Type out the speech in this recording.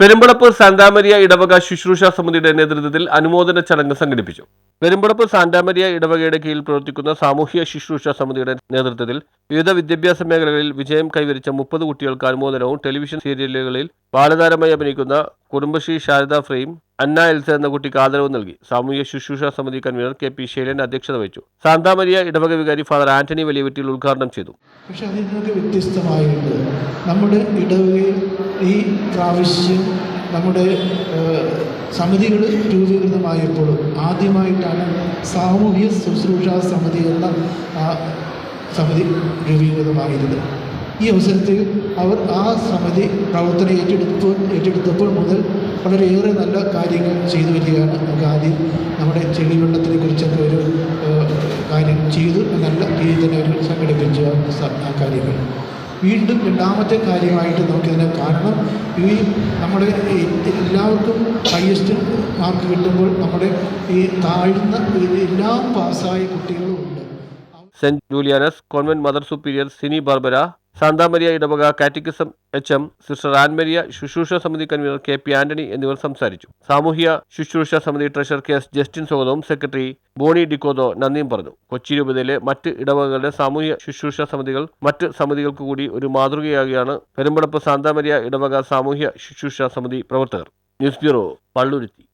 Perumpadappu Santa Maria ഇടവക ശുശ്രൂഷ സമിതിയുടെ നേതൃത്വത്തിൽ അനുമോദന ചടങ്ങ് സംഘടിപ്പിച്ചു. പെരുമ്പളപ്പ് സാന്താമരിയ ഇടവകയുടെ കീഴിൽ പ്രവർത്തിക്കുന്ന സാമൂഹ്യ ശുശ്രൂഷ സമിതിയുടെ നേതൃത്വത്തിൽ വിവിധ വിദ്യാഭ്യാസ മേഖലകളിൽ വിജയം കൈവരിച്ച മുപ്പത് കുട്ടികൾക്ക് അനുമോദനവും ടെലിവിഷൻ സീരിയലുകളിൽ ബാലതാരമായി അഭിനയിക്കുന്ന Kudumbashree Sharada frame Anna Elsa എന്ന കുട്ടിക്ക് ആദരവ് നൽകി. സാമൂഹ്യ ശുശ്രൂഷ സമിതി കൺവീനർ കെ പി ശൈലൻ അധ്യക്ഷത വഹിച്ചു. സാന്താമരിയ ഇടവക വികാരി ഫാദർ ആന്റണി വലിയവറ്റിൽ ഉദ്ഘാടനം ചെയ്തു. പക്ഷെ അതിൽ നിന്നൊക്കെ വ്യത്യസ്തമായിട്ട് നമ്മുടെ ഇടവകയിൽ ഈ പ്രാവശ്യം നമ്മുടെ സമിതികൾ രൂപീകൃതമായപ്പോൾ ആദ്യമായിട്ടാണ് സാമൂഹ്യ ശുശ്രൂഷ സമിതി എന്ന സമിതി രൂപീകൃതമായിരുന്നത്. ഈ അവസരത്തിൽ അവർ ആ സമിതി പ്രവർത്തനം ഏറ്റെടുത്തു ഏറ്റെടുത്തപ്പോൾ മുതൽ വളരെയേറെ നല്ല കാര്യങ്ങൾ ചെയ്തു വരികയാണ്. നമുക്ക് ആദ്യം നമ്മുടെ ചെളിവെള്ളത്തിനെ കുറിച്ചൊക്കെ ഒരു കാര്യം ചെയ്തു. നല്ല രീതിയിൽ തന്നെ അവർ സംഘടിപ്പിച്ചു ആ കാര്യങ്ങൾ. വീണ്ടും രണ്ടാമത്തെ കാര്യമായിട്ട് നമുക്കിതിനെ കാരണം ഈ നമ്മുടെ എല്ലാവർക്കും ഹയസ്റ്റ് മാർക്ക് കിട്ടുമ്പോൾ നമ്മുടെ ഈ താഴ്ന്ന എല്ലാം പാസ്സായ കുട്ടികളും ഉണ്ട്. Saint Juliana's convent mother superior Sini Barbara Santa Maria ഇടവക catechism H M sister Ann Maria ശുശ്രൂഷ സമിതി കൺവീനർ കെ പി ആന്റണി എന്നിവർ സംസാരിച്ചു. സാമൂഹ്യ ശുശ്രൂഷ സമിതി ട്രഷറർ കെ എസ് ജസ്റ്റിൻ സ്വാഗതവും. സെക്രട്ടറി ബോണി ഡിക്കോദോ നന്ദിയും പറഞ്ഞു. കൊച്ചി രൂപതയിലെ മറ്റ് ഇടവകകളുടെ സാമൂഹ്യ ശുശ്രൂഷ സമിതികൾ മറ്റ് സമിതികൾക്ക് കൂടി ഒരു മാതൃകയാകുകയാണ് പെരുമ്പടപ്പ് ശാന്താമരിയ ഇടവക സാമൂഹ്യ ശുശ്രൂഷ സമിതി പ്രവർത്തകർ. News bureau Palluruthy.